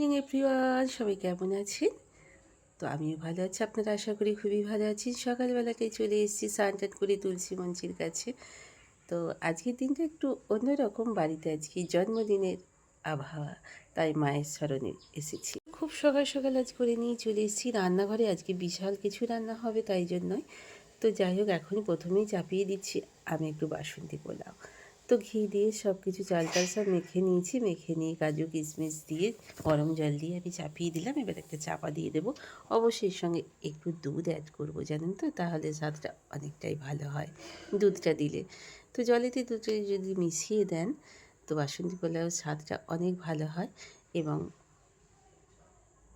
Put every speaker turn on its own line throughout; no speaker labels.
Morning everyone সবাই কেমন আছেন? তো আমিও ভালো আছি। আপনারা আশা করি খুবই ভালো আছেন। সকালবেলাটাই চলে এসেছি স্নান টান করে তুলসী মঞ্চির কাছে। তো আজকের দিনটা একটু অন্যরকম। বাড়িতে আজকে জন্মদিনের আবহাওয়া, তাই মায়ের স্মরণে এসেছি। খুব সকাল সকাল আজ করে নিয়ে চলে এসেছি। রান্নাঘরে আজকে বিশাল কিছু রান্না হবে, তাই জন্যই। তো যাই হোক, এখনই প্রথমেই চাপিয়ে দিচ্ছি। আমি একটু বাসন্তী পোলাও। তো ঘি দিয়ে সব কিছু চাল টাল সব মেখে নিয়েছি, মেখে নিয়ে কাজু, কিশমিশ দিয়ে গরম জল দিয়ে আমি চাপিয়ে দিলাম। এবার একটা চাপা দিয়ে দেবো। অবশ্যই এর সঙ্গে একটু দুধ অ্যাড করব, জানেন তো? তাহলে স্বাদটা অনেকটাই ভালো হয় দুধটা দিলে। তো জলেতে দুধটা যদি মিশিয়ে দেন, তো বাসন্তী পোলাও স্বাদটা অনেক ভালো হয় এবং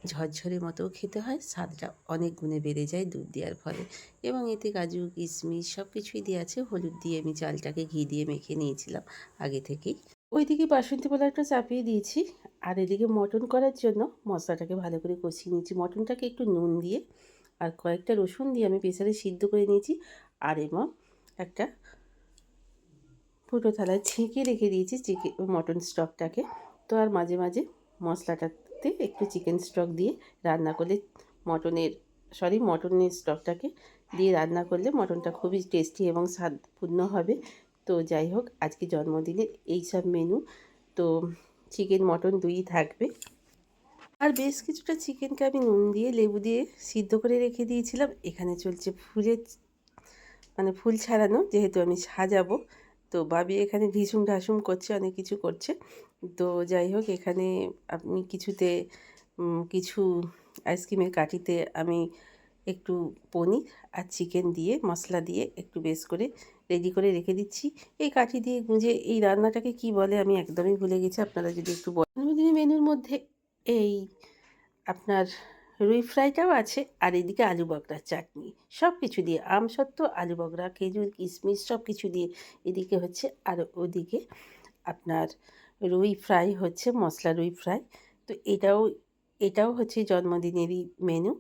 ঝরঝরে মতো খেতে হয়, স্বাদটা অনেক গুণে বেড়ে যায় দুধ দেওয়ার ফলে। এবং এতে কাজু, কিশমিশ সব কিছুই দেওয়া আছে, হলুদ দিয়ে আমি চালটাকে ঘি দিয়ে মেখে নিয়েছিলাম আগে থেকেই। ওইদিকে বাসন্তী পোলাওটা চাপিয়ে দিয়েছি। আর এদিকে মটন করার জন্য মশলাটাকে ভালো করে কষিয়ে নিয়েছি। মটনটাকে একটু নুন দিয়ে আর কয়েকটা রসুন দিয়ে আমি প্রেসারে সিদ্ধ করে নিয়েছি। আর এবং একটা ফুটো থালায় ছেঁকে রেখে দিয়েছি চিকেন মটন স্টকটাকে। তো আর মাঝে মাঝে মশলাটাতে একটু চিকেন স্টক দিয়ে রান্না করলে মটনের সরি মটনের স্টকটাকে দিয়ে রান্না করলে মটনটা খুবই টেস্টি এবং স্বাদপূর্ণ হবে। তো যাই হোক, আজকে জন্মদিনের এই সব মেনু তো চিকেন মটন দুই থাকবে। আর বেশ কিছুটা চিকেনকে আমি নুন দিয়ে লেবু দিয়ে সিদ্ধ করে রেখে দিয়েছিলাম। এখানে চলছে ফুলের মানে ফুল ছাড়ানো, যেহেতু আমি সাজাবো তো ভাবি এখানে ঢিসুম ঢাসুম করছে, অনেক কিছু করছে। তো যাই হোক, এখানে আমি কিছুতে কিছু আইসক্রিমের কাঠিতে আমি একটু পনির আর চিকেন দিয়ে, মশলা দিয়ে একটু বেশ করে রেডি করে রেখে দিচ্ছি। এই কাঠি দিয়ে গুঁজে এই রান্নাটাকে কি বলে আমি একদমই ভুলে গেছি, আপনারা যদি একটু বলেন। মেনুর মধ্যে এই আপনার রুই ফ্রাইটাও আছে আর এদিকে আলু বকরার চাটনি। সব কিছু দিয়ে আম আলু বকরা, খেজুর, কিশমিশ সব কিছু দিয়ে এদিকে হচ্ছে আর ওদিকে আপনার রুই ফ্রাই হচ্ছে মশলা রুই ফ্রাই। তো এটাও এটাও হচ্ছে জন্মদিনেরই মেনু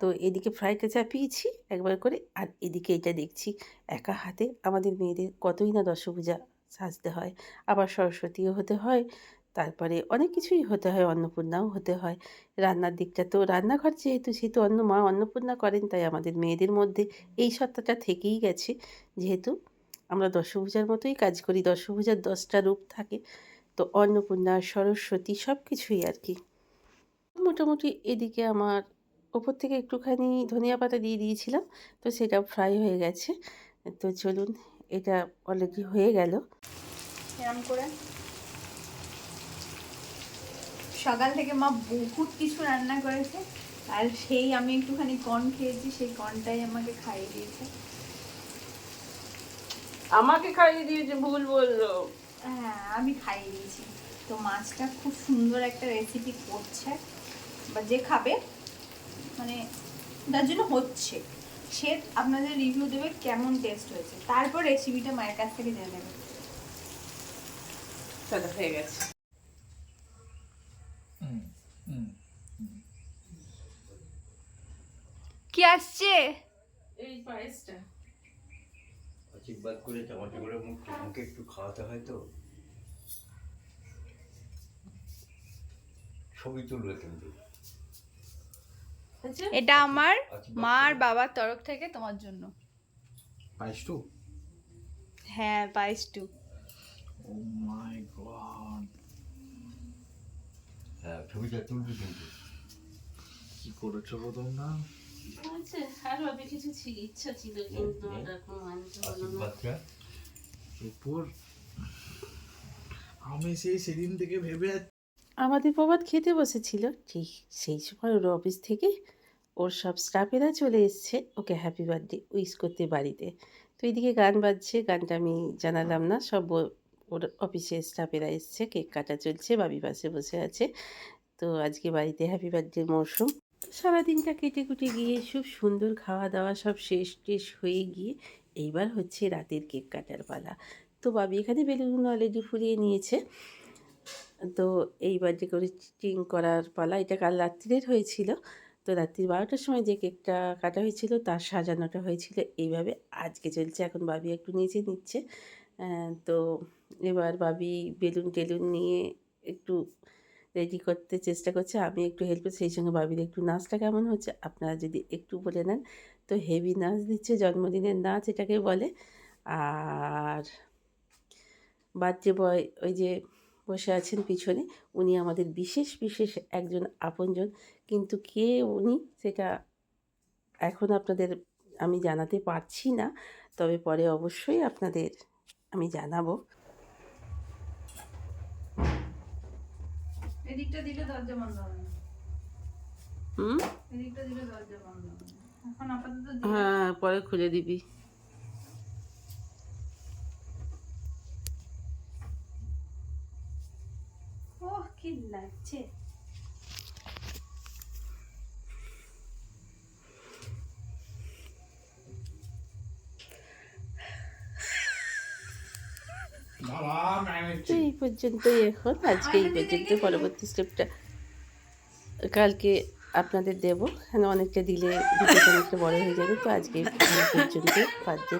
তো এদিকে ফ্রাইটা চাপিয়েছি একবার করে আর এদিকে এটা দেখছি একা হাতে আমাদের মেয়েদের কতই না দশভূজা সাজতে হয়। আবার সরস্বতীও হতে হয় তারপরে অনেক কিছুই হতে হয়, অন্নপূর্ণাও হতে হয়। রান্নার দিকটা তো, রান্নাঘর যেহেতু, সেহেতু অন্য মা অন্নপূর্ণা করেন, তাই আমাদের মেয়েদের মধ্যে এই সত্তাটা থেকেই গেছে। যেহেতু আমরা দশভূজার মতোই কাজ করি, দশভূজার দশটা রূপ থাকে, তো অন্নপূর্ণা, সরস্বতী সব কিছুই আর কি। মোটামুটি এদিকে আমার ওপর থেকে একটুখানি ধনিয়া পাতা দিয়ে দিয়েছিলাম, তো সেটা ফ্রাই হয়ে গেছে। তো চলুন, এটা অলরেডি হয়ে গেল।
এরম করে সকাল থেকে মা বহুত কিছু রান্না করেছে আর সেই আমি একটুখানি কর্ন খেয়েছি সেই কর্নটাই আমাকে খাইয়ে দিয়েছে।
আমাকে খাইয়ে দিয়েছে ভুল বলল।
হ্যাঁ আমি খাইয়ে দিয়েছি। তো মাছটা খুব সুন্দর একটা রেসিপি করছে বা যে খাবে মানে তার জন্য হচ্ছে। সে আপনাদের রিভিউ দেবে কেমন টেস্ট হয়েছে। তারপর রেসিপিটা মায়ের কাছ থেকে জেনে নেবে।
চলো হয়ে গেছে।
কি আসছে?
এই পায়েসটা।
আশীর্বাদ করে চামচে করে মুখ মুখে একটু খাওয়াতে হয় তো। ছবি তুলবে কিন্তু।
আচ্ছা।
এটা আমার
আশীর্বাদ
মা আর বাবার তরফ থেকে তোমার জন্য।
পাইস টু?
হ্যাঁ পায়েস টু।
ও মাই গড।
হ্যাঁ ছবিটা তুলবে কিন্তু।
কি করেছ তোমরা?
আচ্ছা আরও আমি কিছু ছিল ইচ্ছা ছিল কিন্তু
হুম।
ওরকম আনতে হলো না।
উপর আমি সেই সেদিন থেকে ভেবে
আমাদের প্রবাদ খেতে বসেছিল। ঠিক সেই সময় ওর অফিস থেকে ওর সব স্টাফেরা চলে এসছে ওকে হ্যাপি বার্থডে উইশ করতে বাড়িতে। তো এইদিকে গান বাজছে গানটা আমি জানালাম না সব ওর অফিসের স্টাফেরা এসছে কেক কাটা চলছে বাবি পাশে বসে আছে। তো আজকে বাড়িতে হ্যাপি বার্থডে মরশুম। সারাদিনটা কেটে কুটে গিয়ে খুব সুন্দর খাওয়া দাওয়া সব শেষ টেস হয়ে গিয়ে এইবার হচ্ছে রাতের কেক কাটার পালা। তো বাবি এখানে বেলুন অলরেডি ফুলিয়ে নিয়েছে। তো এইবার বার্থডে করে চিটিং করার পালা, এটা কাল রাত্রির হয়েছিল। তো রাত্রি বারোটার সময় যে কেকটা কাটা হয়েছিল, তার সাজানোটা হয়েছিল। এইভাবে আজকে চলছে, এখন বাবি একটু নিচে নিচ্ছে। তো এবার বাবি বেলুন টেলুন নিয়ে একটু রেডি করতে চেষ্টা করছে। আমি একটু হেল্প করছি, সেই সঙ্গে ভাবির একটু নাচটা কেমন হচ্ছে, আপনারা যদি একটু বলে নেন। তো হেভি নাচ দিচ্ছে, জন্মদিনের নাচ এটাকে বলে। আর বার্থডে বয় ওই যে বসে আছেন পিছনে, উনি আমাদের বিশেষ বিশেষ একজন আপনজন। কিন্তু কে উনি, সেটা এখন আপনাদের আমি জানাতে পারছি না। তবে পরে অবশ্যই আপনাদের আমি জানাব।
এদিকটা দিলে দরজা বন্ধ হবে না।
হুম?
এদিকটা দিলে দরজা বন্ধ হবে না। এখন আপাতত
হ্যাঁ পরে খুলে দিবি। এই পর্যন্তই এখন আজকে এই পর্যন্ত পরবর্তী স্টেপটা কালকে আপনাদের দেব। কেন অনেকটা দিলে ভিডিওটা অনেকটা বড় হয়ে যাবে তো আজকে পর্যন্ত
দেখছে